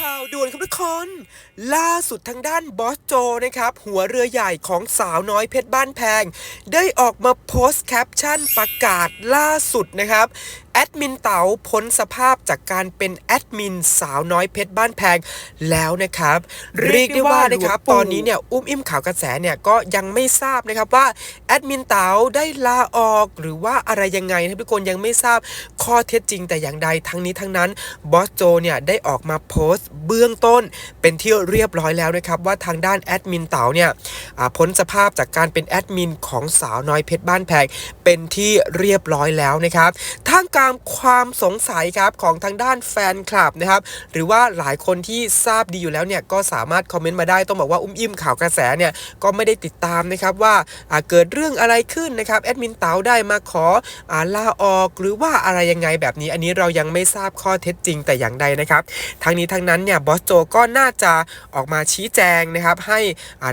ข่าวด่วนครับทุกคน ล่าสุดทางด้านบอสโจนะครับ หัวเรือใหญ่ของสาวน้อยเพชรบ้านแพง ได้ออกมาโพสต์แคปชั่นประกาศล่าสุดนะครับแอดมินเต๋าพ้นสภาพจากการเป็นแอดมินสาวน้อยเพชรบ้านแพงแล้วนะครับ เรียกได้ว่านะครับตอนนี้เนี่ยอุ้มอิ่มข่าวกระแสเนี่ยก็ยังไม่ทราบนะครับว่าแอดมินเต๋าได้ลาออกหรือว่าอะไรยังไงนะครับทุกคนยังไม่ทราบข้อเท็จจริงแต่อย่างใดทั้งนี้ทั้งนั้นบอสโจเนี่ยได้ออกมาโพสต์เบื้องต้น เป็นที่เรียบร้อยแล้วนะครับว่าทางด้านแอดมินเต๋าเนี่ยอ่าพ้นสภาพจากการเป็นแอดมินของสาวน้อยเพชรบ้านแพงเป็นที่เรียบร้อยแล้วนะครับท่ามกลางความสงสัยครับของทางด้านแฟนคลับนะครับหรือว่าหลายคนที่ทราบดีอยู่แล้วเนี่ยก็สามารถคอมเมนต์มาได้ต้องบอกว่าอุ้มอิ่มข่าวกระแสเนี่ยก็ไม่ได้ติดตามนะครับว่าเกิดเรื่องอะไรขึ้นนะครับแอดมินเต๋าได้มาขออลาออกหรือว่าอะไรยังไงแบบนี้ อันนี้เรายังไม่ทราบข้อเท็จจริงแต่อย่างใดนะครับทั้งนี้ทั้งนั้นเนี่ยบอสโจก็น่าจะออกมาชี้แจงนะครับให้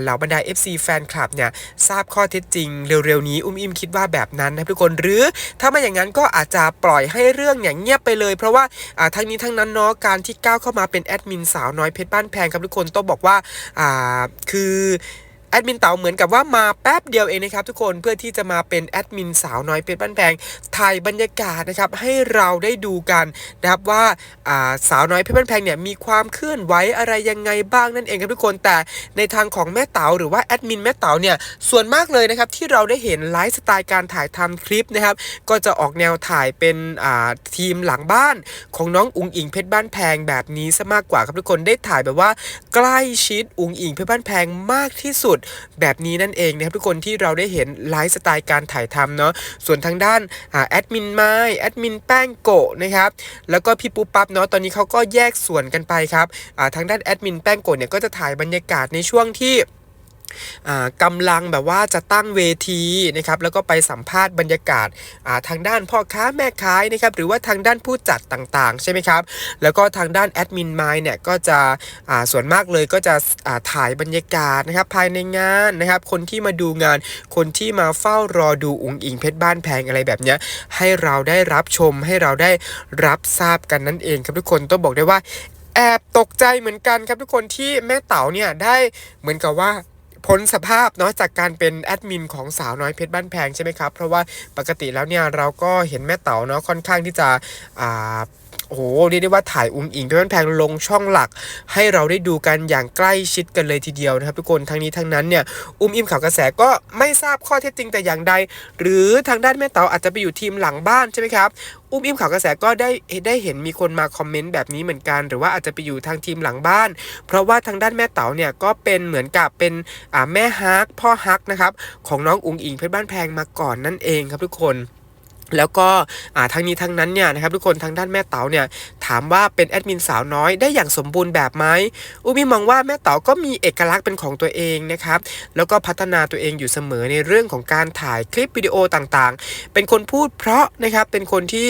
เหล่าบรรดา FC แฟนคลับเนี่ยทราบข้อเท็จจริงเร็วๆนี้อุ้มอิ่มคิดว่าแบบนั้นนะทุกคนหรือถ้าไม่อย่างนั้นก็อาจจะปล่อยให้เรื่องเนี่ยเงียบไปเลย เพราะว่าทั้งนี้ทั้งนั้นเนาะการที่ก้าวเข้ามาเป็นแอดมินสาวน้อยเพชรบ้านแพงครับทุกคนต้องบอกว่าคือ แอดมินเต๋าเหมือนกับว่ามาแป๊บเดียวเองนะครับทุกคนเพื่อที่จะมาเป็นแอดมินสาวน้อยเพชรบ้านแพงถ่ายบรรยากาศนะครับให้เราได้ดูกันนะครับว่าาสาวน้อยเพชรบ้านแพงเนี่ยมีความเคลื่อนไหวอะไรยังไงบ้างนั่นเองครับทุกคนแต่ในทางของแม่เต๋าหรือว่าแอดมินแม่เต๋าเนี่ยส่วนมากเลยนะครับที่เราได้เห็นไลฟ์สไตล์การถ่ายทำคลิปนะครับก็จะออกแนวถ่ายเป็นทีมหลังบ้านของน้องอุงอิงเพชรบ้านแพงแบบนี้ซะมากกว่าครับทุกคนได้ถ่ายแบบว่าใกล้ชิดอุงอิงเพชรบ้านแพงมากที่สุดแบบนี้นั่นเองนะครับทุกคนที่เราได้เห็นไลฟ์สไตล์การถ่ายทำเนาะส่วนทางด้านอแอดมินไม้แอดมินแป้งโกะนะครับแล้วก็พี่ปุ๊บปั๊บเนาะตอนนี้เขาก็แยกส่วนกันไปครับทางด้านแอดมินแป้งโกะเนี่ยก็จะถ่ายบรรยากาศในช่วงที่ กำลังแบบว่าจะตั้งเวทีนะครับแล้วก็ไปสัมภาษณ์บรรยากาศาทางด้านพ่อค้าแม่ขานะครับหรือว่าทางด้านผู้จัดต่างๆ ใช่ไหมครับ แล้วก็ทางด้านแอดมินไมเนี่ยก็จะส่วนมากเลยก็จะถ่ายบรรยากาศนะครับภายในงานนะครับ คนที่มาดูงาน คนที่มาเฝ้ารอดูอุ๋งอิงเพชรบ้านแพงอะไรแบบนี้ให้เราได้รับชม ให้เราได้รับทราบกันนั่นเองครับทุกคนต้องบอกได้ว่าแอบตกใจเหมือนกันครับทุกคนที่แม่เต๋าเนี่ยได้เหมือนกับว่า พ้นสภาพเนาะจากการเป็นแอดมินของสาวน้อยเพชรบ้านแพงใช่ไหมครับ เพราะว่าปกติแล้วเนี่ยเราก็เห็นแม่เต๋าเนาะค่อนข้างที่จะอ่า โอ้โหเรียกได้ว่าถ่ายอุ้งอิงเพชรบ้านแพงลงช่องหลัก ให้เราได้ดูกันอย่างใกล้ชิดกันเลยทีเดียวนะครับทุกคนทั้งนี้ทั้งนั้นเนี่ยอุ้มอิมข่าวกระแสก็ไม่ทราบข้อเท็จจริงแต่อย่างใด หรือทางด้านแม่เต๋าอาจจะไปอยู่ทีมหลังบ้านใช่ไหมครับอุ้มอิ่มข่าวกระแสก็ได้ได้เห็นมีคนมาคอมเมนต์แบบนี้เหมือนกัน หรือว่าอาจจะไปอยู่ทางทีมหลังบ้าน เพราะว่าทางด้านแม่เต๋าเนี่ยก็เป็นเหมือนกับเป็นอ่าแม่ฮักพ่อฮักนะครับของน้องอุ๋งอิงเพชรบ้านแพงมาก่อนนั่นเองครับทุกคน แล้วก็ทั้งนี้ทั้งนั้นเนี่ยนะครับทุกคนทางด้านแม่เต๋าเนี่ยถามว่าเป็นแอดมินสาวน้อยได้อย่างสมบูรณ์แบบไหมอุ้มอิ่มองว่าแม่เต๋าก็มีเอกลักษณ์เป็นของตัวเองนะครับแล้วก็พัฒนาตัวเองอยู่เสมอในเรื่องของการถ่ายคลิปวิดีโอต่างๆ เป็นคนพูดเพราะนะครับเป็นคนที่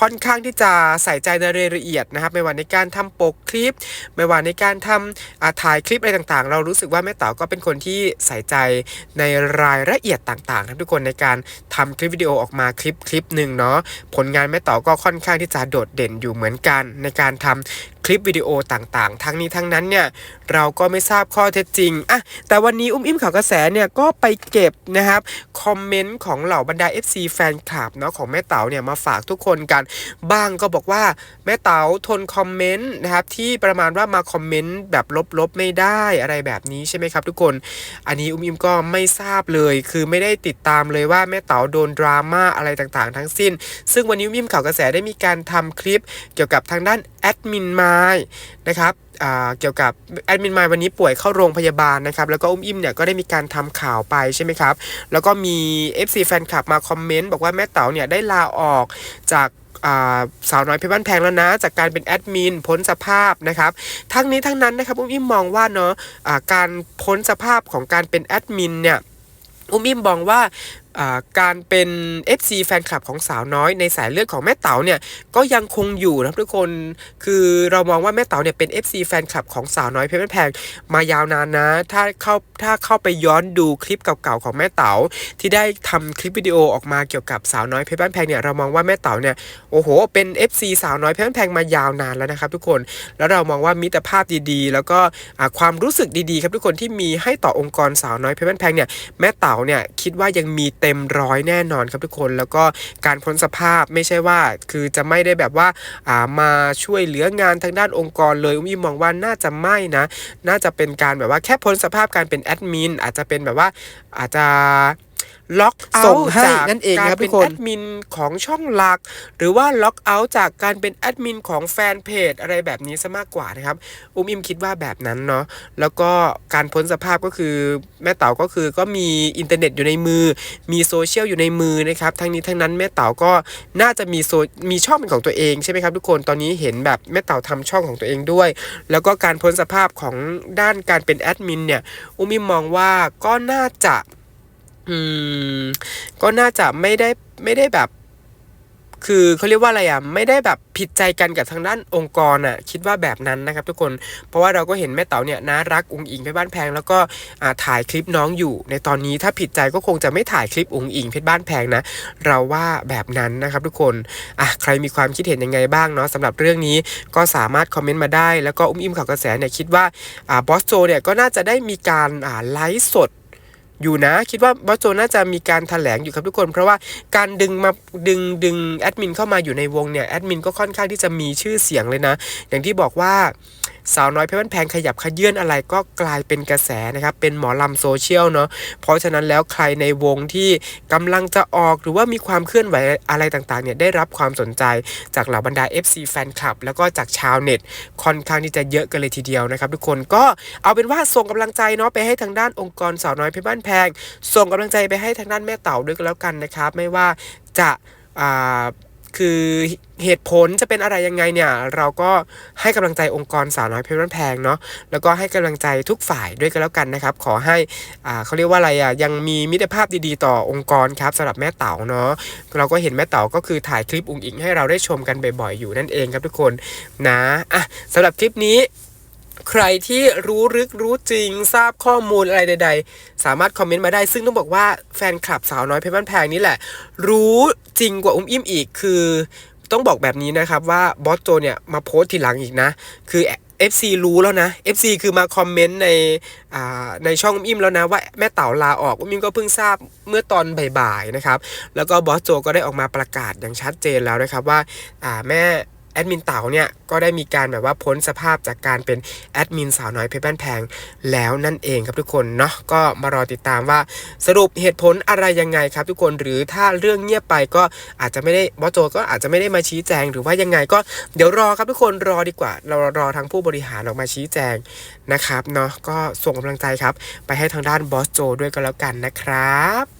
ค่อนข้างที่จะใส่ใจในรายละเอียดนะครับไม่ว่าในการทำปกคลิป ไม่ว่าในการทำอ่าถ่ายคลิปอะไรต่างๆ เรารู้สึกว่าแม่เต๋าก็เป็นคนที่ใส่ใจในรายละเอียดต่างๆนะครับทุกคนในการทำคลิปวิดีโอออกมาคลิปคลิปหนึ่งเนาะผลงานแม่เต่าก็ค่อนข้างที่จะโดดเด่นอยู่เหมือนกันในการทำค ลิปวิดีโอต่างๆ ทั้งนี้ทั้งนั้นเนี่ยเราก็ไม่ทราบข้อเท็จจริงอะแต่วันนี้อุ้มอิ่มข่าวกระแสเนี่ยก็ไปเก็บนะครับคอมเมนต์ของเหล่าบรรดา FC แฟนคลับเนาะของแม่เต๋าเนี่ยมาฝากทุกคนกัน บ้างก็บอกว่าแม่เต๋าทนคอมเมนต์นะครับที่ประมาณว่ามาคอมเมนต์แบบลบๆไม่ได้อะไรแบบนี้ใช่ไหมครับทุกคน อันนี้อุ้มอิ่มก็ไม่ทราบเลย คือไม่ได้ติดตามเลยว่าแม่เต๋าโดนดราม่าอะไรต่างๆ ทั้งสิ้น ซึ่งวันนี้อุ้มอิ่มข่าวกระแสได้มีการทำคลิปเกี่ยวกับทางด้านแอดมินไมล์นะครับเกี่ยวกับแอดมินมล์วันนี้ป่วยเข้าโรงพยาบาลนะครับแล้วก็อุ้มอิ่มเนี่ยก็ได้มีการทำข่าวไปใช่ไหมครับ แล้วก็มี FC แฟนคลับมาคอมเมนต์บอกว่าแม่เต๋าเนี่ยได้ลาออกจากาสาวน้อยเพชรบ้านแพงแล้วนะ จากการเป็นแอดมินพ้นสภาพนะครับ ทั้งนี้ทั้งนั้นนะครับอุ้มอิ่มมองว่าเนาะะการพ้นสภาพของการเป็นแอดมินเนี่ยอุ้มอิ่มมองว่าการเป็น FC แฟนคลับของสาวน้อยในสายเลือดของแม่เต๋าเนี่ยก็ยังคงอยู่นะทุกคนคือเรามองว่าแม่เต๋าเนี่ยเป็น FC แฟนคลับของสาวน้อยเพชรบ้านแพงมายาวนานนะ ถ้าเข้าถ้าเข้าไปย้อนดูคลิปเก่าๆของแม่เต๋าที่ได้ทำคลิปวิดีโอออกมาเกี่ยวกับสาวน้อยเพชรบ้านแพงเนี่ยเรามองว่าแม่เต๋าเนี่ยโอ้โหเป็น FC สาวน้อยเพชรบ้านแพงมายาวนานแล้วนะครับทุกคนแล้วเรามองว่ามิตรภาพดีๆ แล้วก็ความรู้สึกดีๆ ครับทุกคนที่มีให้ต่อองค์กรสาวน้อยเพชรบ้านแพงเนี่ยแม่เต๋าเนี่ยคิดว่ายังมีเต็็มร้อยแน่นอนครับทุกคน แล้วก็การพ้นสภาพไม่ใช่ว่าคือจะไม่ได้แบบว่าอ่ามาช่วยเหลืองานทางด้านองค์กรเลยอุ้มอิมมองว่าน่าจะไม่นะ น่าจะเป็นการแบบว่าแค่พ้นสภาพการเป็นแอดมินอาจจะเป็นแบบว่าอาจจะ ล็อกเอาส่งให้จากนั่นเองการครับเป็ทุนกคนแอดมินของช่องหลัก หรือว่าล็อกเอาท์จากการเป็นแอดมินของแฟนเพจอะไรแบบนี้ซะมากกว่านะครับ อุ้มอิมคิดว่าแบบนั้นเนาะแล้วก็การพ้นสภาพก็คือแม่เต๋าก็คือก็มีอินเทอร์เน็ตอยู่ในมือ มีโซเชียลอยู่ในมือนะครับทั้งนี้ทั้งนั้นแม่เต๋าก็น่าจะมีโซมีช่องเป็นของตัวเองใช่ไหมครับทุกคนตอนนี้เห็นแบบแม่เต๋าทำช่องของตัวเองด้วย แล้วก็การพ้นสภาพของด้านการเป็นแอดมินเนี่ยอุ้มอิมมองว่าก็น่าจะ อืม ก็น่าจะไม่ได้ไม่ได้แบบ คือเขาเรียกว่าอะไรอะ ไม่ได้แบบผิดใจกันกับทางด้านองค์กรอะ คิดว่าแบบนั้นนะครับ ทุกคน เพราะว่าเราก็เห็นแม่เต๋าเนี่ยนะรักอุงอิงเพชรบ้านแพง แล้วก็ถ่ายคลิปน้องอยู่ ในตอนนี้ถ้าผิดใจก็คงจะไม่ถ่ายคลิปอุงอิงเพชรบ้านแพงนะ เราว่าแบบนั้นนะครับ ทุกคน อะใครมีความคิดเห็นยังไงบ้างเนาะสำหรับเรื่องนี้ก็สามารถคอมเมนต์มาได้ แล้วก็อุ้มอิมข่าวกระแสเนี่ยคิดว่าอ่าบอสโจเนี่ยก็น่าจะได้มีการอ่าไลฟ์สด อยู่นะ คิดว่าบอสโจน่าจะมีการถแถลงอยู่ครับทุกคน เพราะว่าการดึงมาดึงดึงแอดมินเข้ามาอยู่ในวงเนี่ยแอดมินก็ค่อนข้างที่จะมีชื่อเสียงเลยนะ อย่างที่บอกว่า สาวน้อยเพชรบ้านแพงขยับขยื่นอะไรก็กลายเป็นกระแสนะครับ เป็นหมอลำโซเชียลเนาะเพราะฉะนั้นแล้วใครในวงที่กำลังจะออกหรือว่ามีความเคลื่อนไหวอะไรต่างๆเนี่ยได้รับความสนใจจากเหล่าบรรดา FC แฟนคลับ แล้วก็จากชาวเน็ตค่อนข้างที่จะเยอะกันเลยทีเดียวนะครับ ทุกคนก็เอาเป็นว่าส่งกำลังใจเนาะไปให้ทางด้านองค์กรสาวน้อยเพชรบ้านแพง ส่งกำลังใจไปให้ทางด้านแม่เต่าด้วยกันแล้วกันนะครับ ไม่ว่าจะอ่า คือเหตุผลจะเป็นอะไรยังไงเนี่ย เราก็ให้กำลังใจองค์กรสาวน้อยเพชรบ้านแพงเนาะแล้วก็ให้กำลังใจทุกฝ่ายด้วยกันแล้วกันนะครับ ขอให้อ่าเขาเรียกว่าอะไรอะยังมีมิตรภาพดีๆ ต่อองค์กรครับสำหรับแม่เต่าเนาะเราก็เห็นแม่เต่าก็คือถ่ายคลิปอุ้งอิงให้เราได้ชมกันบ่อยๆอยู่นั่นเองครับทุกคนนะอะสำหรับคลิปนี้ ใครที่รู้ลึกรู้จริง ทราบข้อมูลอะไรใด ๆ สามารถคอมเมนต์มาได้ ซึ่งต้องบอกว่าแฟนคลับสาวน้อยเพชรบ้านแพงนี่แหละ รู้จริงกว่าอุ้มอิ่มอีกคือต้องบอกแบบนี้นะครับว่าบอสโจเนี่ยมาโพสต์ทีหลังอีกนะ คือ FC รู้แล้วนะ FC คือมาคอมเมนต์ในในช่องอุ้มอิ่มแล้วนะว่าแม่เต่าลาออกอุ้มอิ่มก็เพิ่งทราบเมื่อตอนบ่ายๆนะครับ แล้วก็บอสโจก็ได้ออกมาประกาศอย่างชัดเจนแล้วนะครับว่าแม่ แอดมินเต๋าเนี่ยก็ได้มีการแบบว่าพ้นสภาพจากการเป็นแอดมินสาวน้อยเพชรบ้านแพงแล้วนั่นเองครับทุกคนเนาะก็มารอติดตามว่าสรุปเหตุผลอะไรยังไงครับทุกคนหรือถ้าเรื่องเงียบไปก็อาจจะไม่ได้บอสโจก็อาจจะไม่ได้มาชี้แจงหรือว่ายังไงก็เดี๋ยวรอครับทุกคนรอดีกว่า เรารอทางผู้บริหารออกมาชี้แจงนะครับเนาะก็ส่งกำลังใจครับ ไปให้ทางด้านบอสโจด้วยก็แล้วกันนะครับ